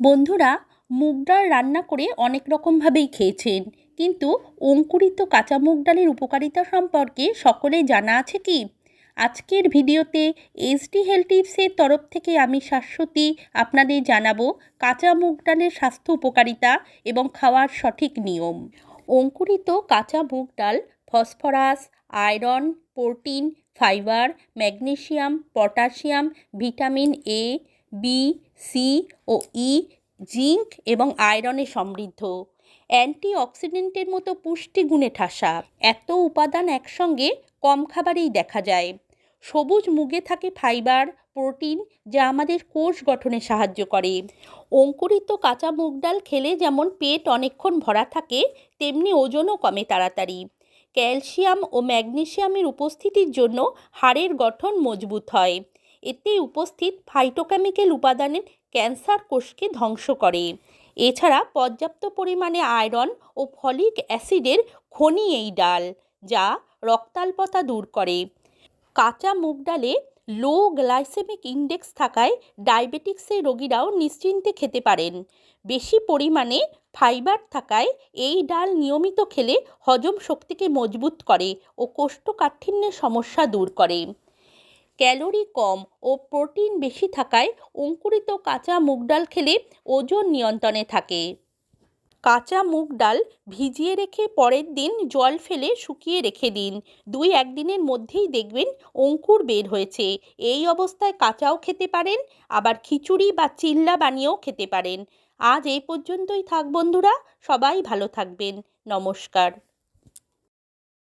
বন্ধুরা মুগ ডাল রান্না করে অনেক রকমভাবেই খেয়েছেন। কিন্তু অঙ্কুরিত কাঁচা মুগ ডালের উপকারিতা সম্পর্কে সকলেই জানা আছে কি? আজকের ভিডিওতে এসডি হেলথ টিপসের তরফ থেকে আমি শাশ্বতী আপনাদের জানাব কাঁচা মুগ ডালের স্বাস্থ্য উপকারিতা এবং খাওয়ার সঠিক নিয়ম। অঙ্কুরিত কাঁচা মুগ ডাল phosphorus, iron, protein, fibre, magnesium, potassium, vitamin A B C O E zinc এবং আয়রনে সমৃদ্ধ। অ্যান্টিঅক্সিডেন্টের মতো পুষ্টিগুণে ঠাসা। এত উপাদান একসঙ্গে কম খাবারেই দেখা যায়। সবুজ মুগে থাকে ফাইবার, প্রোটিন, যা আমাদের কোষ গঠনে সাহায্য করে। অঙ্কুরিত কাঁচা মুগ ডাল খেলে যেমন পেট অনেকক্ষণ ভরা থাকে, তেমনি ওজনও কমে তাড়াতাড়ি। ক্যালসিয়াম ও ম্যাগনেসিয়ামের উপস্থিতির জন্য হাড়ের গঠন মজবুত হয়। এতে উপস্থিত ফাইটোকেমিক্যাল উপাদানের ক্যান্সার কোষকে ধ্বংস করে। এছাড়া পর্যাপ্ত পরিমাণে আয়রন ও ফলিক অ্যাসিডের খনি এই ডাল, যা রক্তাল্পতা দূর করে। কাঁচা মুগ ডালে লো গ্লাইসেমিক ইন্ডেক্স থাকায় ডায়াবেটিক্সের রোগীরাও নিশ্চিন্তে খেতে পারেন। বেশি পরিমাণে ফাইবার থাকায় এই ডাল নিয়মিত খেলে হজম শক্তিকে মজবুত করে ও কোষ্ঠকাঠিন্যের সমস্যা দূর করে। ক্যালোরি কম ও প্রোটিন বেশি থাকায় অঙ্কুরিত কাঁচা মুগ ডাল খেলে ওজন নিয়ন্ত্রণে থাকে। কাঁচা মুগ ডাল ভিজিয়ে রেখে পরের দিন জল ফেলে শুকিয়ে রেখে দিন। দুই একদিনের মধ্যেই দেখবেন অঙ্কুর বের হয়েছে। এই অবস্থায় কাঁচাও খেতে পারেন, আবার খিচুড়ি বা চিল্লা বানিয়েও খেতে পারেন। আজ এই পর্যন্তই থাক বন্ধুরা, সবাই ভালো থাকবেন। নমস্কার।